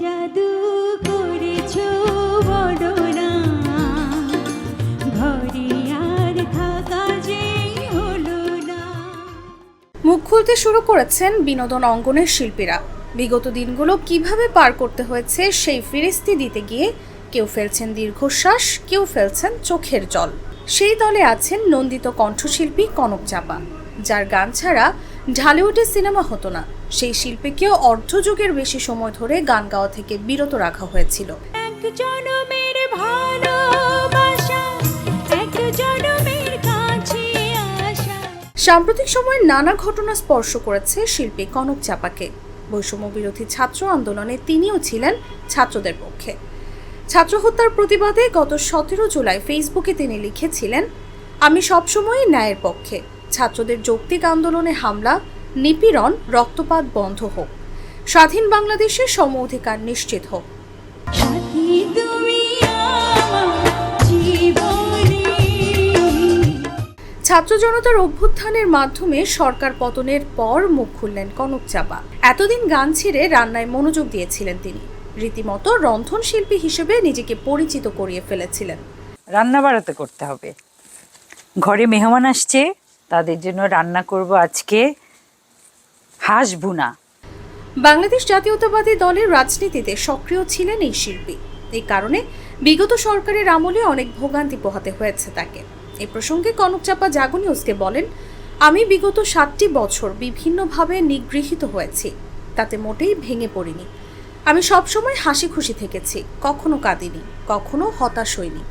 মুখ খুলতে শুরু করেছেন বিনোদন অঙ্গনের শিল্পীরা। বিগত দিনগুলো কীভাবে পার করতে হয়েছে সেই ফিরিস্তি দিতে গিয়ে কেউ ফেলছেন দীর্ঘশ্বাস, কেউ ফেলছেন চোখের জল। সেই দলে আছেন নন্দিত কণ্ঠশিল্পী কনক চাপা যার গান ছাড়া ঢালিউডে সিনেমা হতো না। সেই শিল্পীকেও অর্ধযুগের বেশি সময় ধরে গান গাওয়া থেকে বিরত রাখা হয়েছিল। সাম্প্রতিক সময়ে নানা ঘটনা স্পর্শ করেছে শিল্পী কনক চাপাকে। বৈষম্য বিরোধী ছাত্র আন্দোলনে তিনিও ছিলেন ছাত্রদের পক্ষে। ছাত্র হত্যার প্রতিবাদে গত সতেরো জুলাই ফেসবুকে তিনি লিখেছিলেন আমি সবসময়ই ন্যায়ের পক্ষে। ছাত্রদের যৌক্তিক আন্দোলনে হামলা নিপীড়ন রক্তপাত বন্ধ হোক। স্বাধীন বাংলাদেশের সম অধিকার নিশ্চিত হোক। ছাত্র জনতার অভ্যুত্থানের মাধ্যমে সরকার পতনের পর মুখ খুললেন কনক চাপা। এতদিন গান ছেড়ে রান্নায় মনোযোগ দিয়েছিলেন তিনি। রীতিমতো রন্ধন শিল্পী হিসেবে নিজেকে পরিচিত করিয়ে ফেলেছিলেন। রান্না বাড়াতে করতে হবে। ঘরে মেহমান আসছে তাদের জন্য রান্না করব আজকে হাঁস ভুনা বাংলাদেশ জাতীয়তাবাদী দলের রাজনীতিতে সক্রিয় ছিলেন এই শিল্পী। এই কারণে বিগত সরকারের আমলে অনেক ভোগান্তি পোহাতে হয়েছে তাকে। এই প্রসঙ্গে কনক চাপা জাগো নিউজকে বলেন আমি বিগত সাতটি বছর বিভিন্নভাবে নিগৃহীত হয়েছি। তাতে মোটেই ভেঙে পড়িনি। আমি সবসময় হাসি খুশি থেকেছি, কখনো কাঁদিনি, কখনো হতাশ হইনি।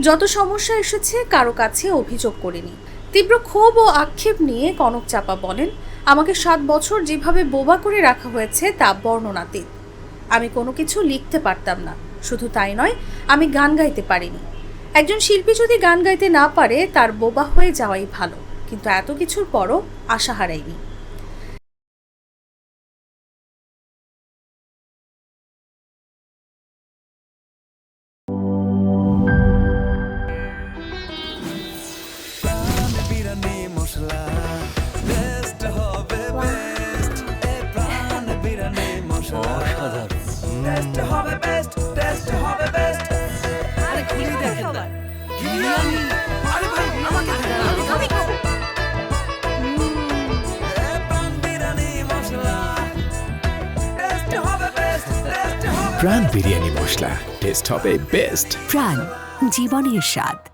যত সমস্যা এসেছে, কারও কাছে অভিযোগ করিনি। তীব্র ক্ষোভ ও আক্ষেপ নিয়ে কনক চাপা বলেন, আমাকে সাত বছর যেভাবে বোবা করে রাখা হয়েছে, তা বর্ণনাতীত। আমি কোনো কিছু লিখতে পারতাম না। শুধু তাই নয়, আমি গান গাইতে পারিনি। একজন শিল্পী যদি গান গাইতে না পারে, তার বোবা হয়ে যাওয়াই ভালো। কিন্তু এত কিছুর পরও আশা হারাইনি। বিরিয়ানি টেস্ট হবে বেস্ট টেস্ট হবে বেস্ট আরে খুলি দেখেন না বিরিয়ানি আরে ভাই আমাকে আমি খাবি এ প্রাণ বিরিয়ানি মশলা টেস্ট হবে বেস্ট টেস্ট হবে প্রাণ বিরিয়ানি মশলা টেস্ট হবে বেস্ট প্রাণ জীবনের স্বাদ।